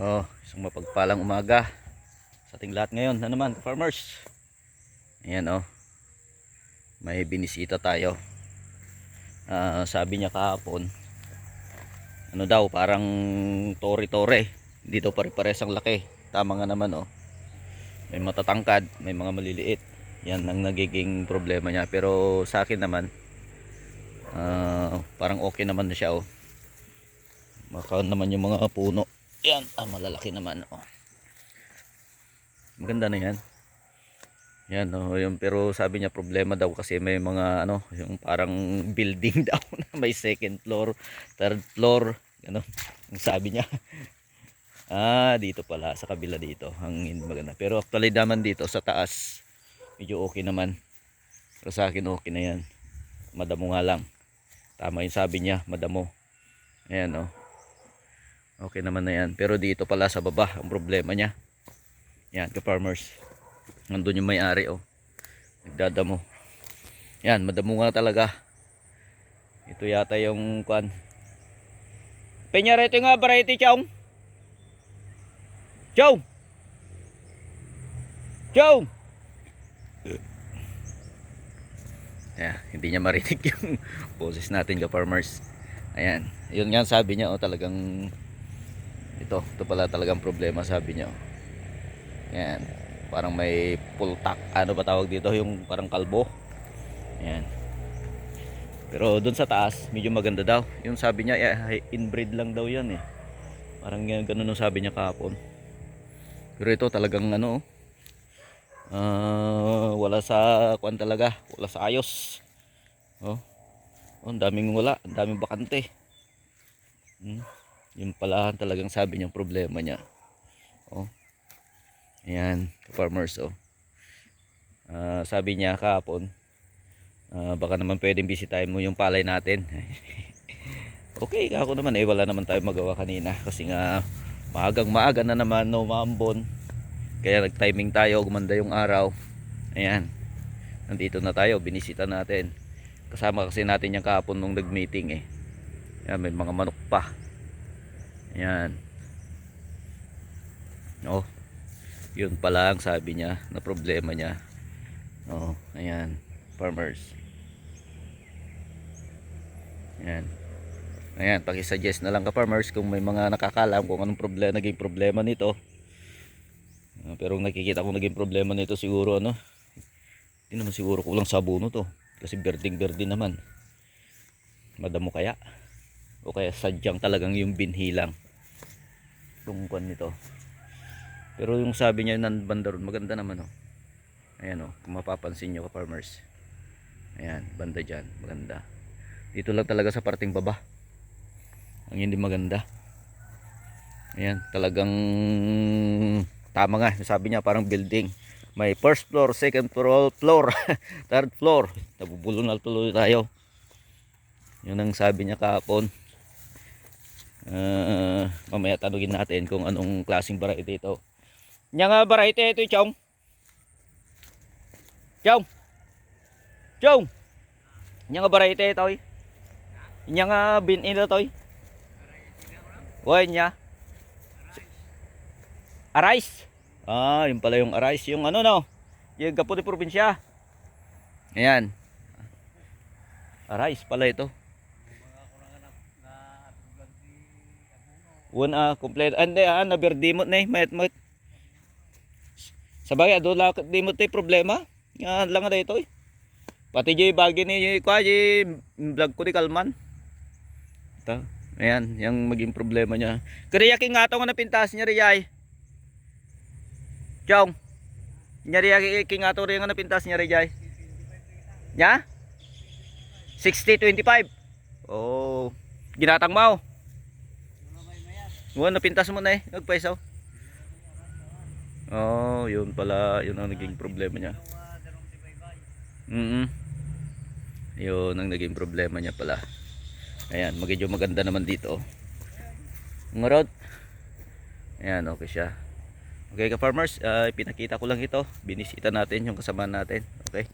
Oh, isang mapagpalang umaga sa ating lahat ngayon. Ano naman, farmers? Ayan oh. May binisita tayo. Ah, sabi niya kahapon, ano daw, parang tore-tore. Dito pare-pares ang laki. Tama nga naman oh. May matatangkad, may mga maliliit. Yan ang nagiging problema niya. Pero sa akin naman, ah, parang okay naman na siya oh. Maka naman yung mga puno. Yan, ah, malalaki naman oh. Maganda na yan. Yan oh, yung pero sabi niya problema daw kasi may mga ano, yung parang building daw na may second floor, third floor, ano, sabi niya. ah, dito pala sa kabila dito, ang maganda. Pero actually naman dito sa taas, medyo okay naman. Pero sa akin okay na yan. Madamo nga lang. Tama yung sabi niya, madamo. Ayan oh. Okay naman na yan. Pero dito pala sa baba, ang problema niya. Yan, ka-farmers. Nandun yung may-ari, oh. Nagdadamo. Yan, madamo nga talaga. Ito yata yung kwan. Peñarete nga, variety, chong. Chong! Chong! Yeah, hindi niya marinig yung boses natin, ka-farmers. Ayan. Yun nga sabi niya, oh, talagang ito, ito pala talagang problema sabi niya. Yan. Parang may pultak. Ano ba tawag dito? Yung parang kalbo. Yan. Pero doon sa taas, medyo maganda daw. Yung sabi niya, eh, inbreed lang daw yan eh. Parang ganun ang sabi niya kahapon. Pero ito talagang ano, ah, wala sa kwan talaga. Wala sa ayos. Oh. Oh, ang daming wala. Ang daming bakante. Hmm. Yung pala talagang sabi niyang problema niya. Oh. Ayan, farmers oh. Ah, sabi niya kahapon, ah, baka naman pwedeng bisitahin mo yung palay natin. okay, ako naman eh wala naman tayo magawa kanina kasi nga maagang maaga na naman no maambon. Kaya nag-timing tayo, gumanda yung araw. Ayan. Nandito na tayo, binisita natin. Kasama kasi natin yung kahapon nung nag-meeting eh. Ayan, may mga manok pa. Ayan. Oh. Yun pala ang sabi niya na problema niya. Oh, ayan. Farmers. Ayan. Ayan, paki-suggest na lang ka farmers kung may mga nakakalam kung anong problema naging problema nito. Ah, pero nakikita kong naging problema nito siguro ano. Hindi naman siguro kulang sabuno to. Kasi berding-berde naman. Madamo kaya. O kaya sadyang talagang yung binhi lang. Tungkon nito. Pero yung sabi niya nan banda ron, maganda naman oh. Ayan oh, kung mapapansin nyo farmers. Ayan, banda dyan, maganda. Dito lang talaga sa parting baba. Ang hindi maganda. Ayan, talagang tama nga, sabi niya parang building. May first floor, second floor, floor, third floor. Nabubulong na tuloy tayo. Yun ang sabi niya kahapon. Uh, mamaya tanungin natin kung anong klaseng variety ito. Nya nga variety ito, Chong. Chong. Chong. Nya nga variety ito. eh. Nya nga bin ito to. eh. Arais. Ah, yun pala yung arais. Yung ano no. Yung Gaputi probinsya. Ayan. Arais pala ito. Ah, complete. Ande ah, naberdimot na eh. Mayat mayat. Sabagay, ado lang dimot tay problema. Nga lang na ito eh. Pati jay bagi ni kwa jay vlog ko ni Kalman. Ito. Ayan, yung maging problema niya. Kaya king nga nga napintas niya riyay. Chong. Nyari king nga rin nga napintas niya riyay. Nya? 60-25. Oh. Ginatang mau. Wala napintas mo na eh. Nagpaisaw. Oh, yun pala. Yun ang naging problema niya. Mm -mm. Yun ang naging problema niya pala. Ayan, magiging maganda naman dito. Ngorod. Ayan, okay siya. Okay ka farmers, uh, pinakita ko lang ito. Binisita natin yung kasama natin. Okay.